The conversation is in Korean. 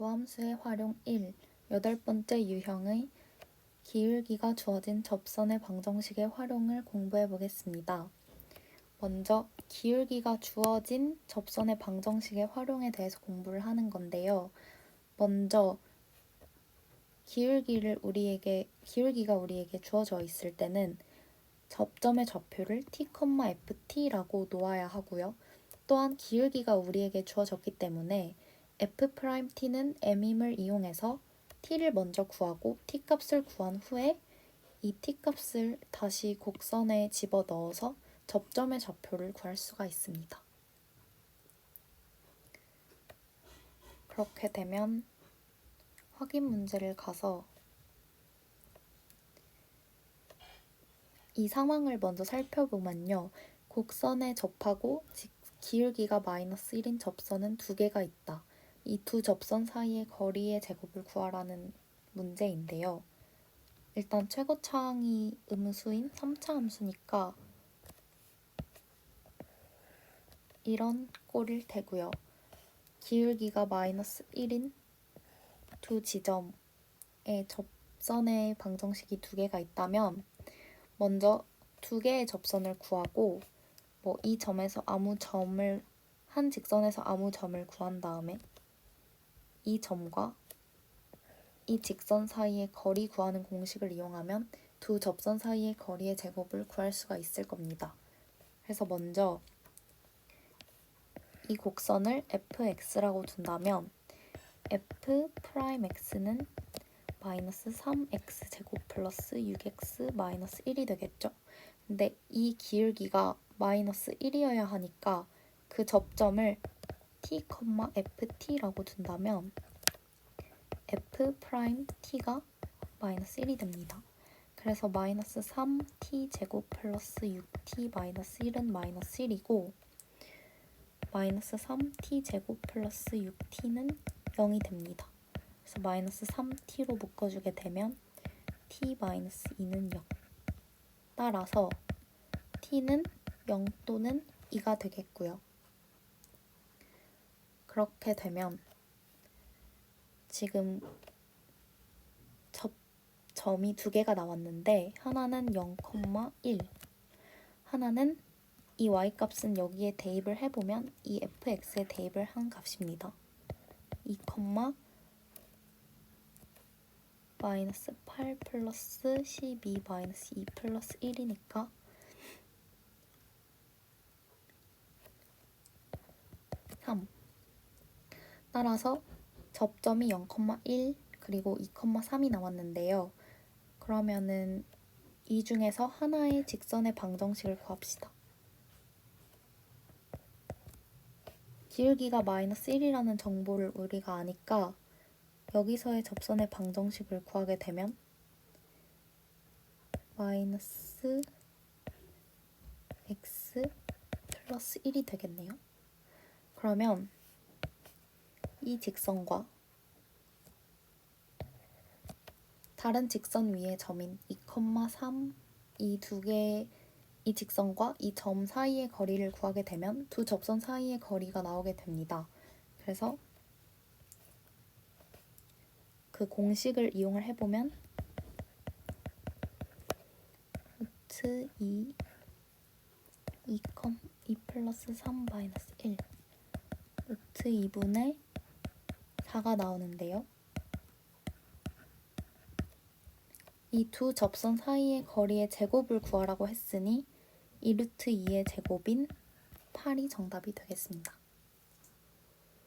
도함수의 활용 1. 여덟 번째 유형의 기울기가 주어진 접선의 방정식의 활용을 공부해 보겠습니다. 먼저 기울기가 주어진 접선의 방정식의 활용에 대해서 공부를 하는 건데요. 먼저 기울기를 우리에게 기울기가 우리에게 주어져 있을 때는 접점의 좌표를 t, ft라고 놓아야 하고요. 또한 기울기가 우리에게 주어졌기 때문에 f't는 m임을 이용해서 t를 먼저 구하고 t 값을 구한 후에 이 t 값을 다시 곡선에 집어 넣어서 접점의 좌표를 구할 수가 있습니다. 그렇게 되면 확인 문제를 가서 이 상황을 먼저 살펴보면요. 곡선에 접하고 기울기가 마이너스 1인 접선은 두 개가 있다. 이 두 접선 사이의 거리의 제곱을 구하라는 문제인데요. 일단 최고차항이 음수인 3차 함수니까 이런 꼴일 테고요. 기울기가 마이너스 1인 두 지점의 접선의 방정식이 두 개가 있다면 먼저 두 개의 접선을 구하고 뭐 이 점에서 아무 점을 한 직선에서 아무 점을 구한 다음에 이 점과 이 직선 사이의 거리 구하는 공식을 이용하면 두 접선 사이의 거리의 제곱을 구할 수가 있을 겁니다. 그래서 먼저 이 곡선을 fx라고 둔다면 f'x는 마이너스 3x 제곱 플러스 6x 마이너스 1이 되겠죠? 근데 이 기울기가 마이너스 1이어야 하니까 그 접점을 t, ft라고 둔다면 f't가 마이너스 1이 됩니다. 그래서 마이너스 3t 제곱 플러스 6t 마이너스 1은 마이너스 1이고 마이너스 3t 제곱 플러스 6t는 0이 됩니다. 그래서 마이너스 3t로 묶어주게 되면 t 마이너스 2는 0. 따라서 t는 0 또는 2가 되겠고요. 그렇게 되면 지금 접, 점이 두 개가 나왔는데 하나는 0,1 하나는 이 y값은 여기에 대입을 해보면 이 fx에 대입을 한 값입니다. 2, 마이너스 8 플러스 12 마이너스 2 플러스 1이니까 3 따라서 접점이 0,1 그리고 2,3이 나왔는데요. 그러면은 이 중에서 하나의 직선의 방정식을 구합시다. 기울기가 마이너스 1이라는 정보를 우리가 아니까 여기서의 접선의 방정식을 구하게 되면 마이너스 x 플러스 1이 되겠네요. 그러면 이 직선과 다른 직선 위의 점인 2,3 이 두 개의 이 직선과 이 점 사이의 거리를 구하게 되면 두 접선 사이의 거리가 나오게 됩니다. 그래서 그 공식을 이용을 해보면 루트 2 2, 2 플러스 3 마이너스 1 루트 2분의 4가 나오는데요. 이 두 접선 사이의 거리의 제곱을 구하라고 했으니 2루트 2의 제곱인 8이 정답이 되겠습니다.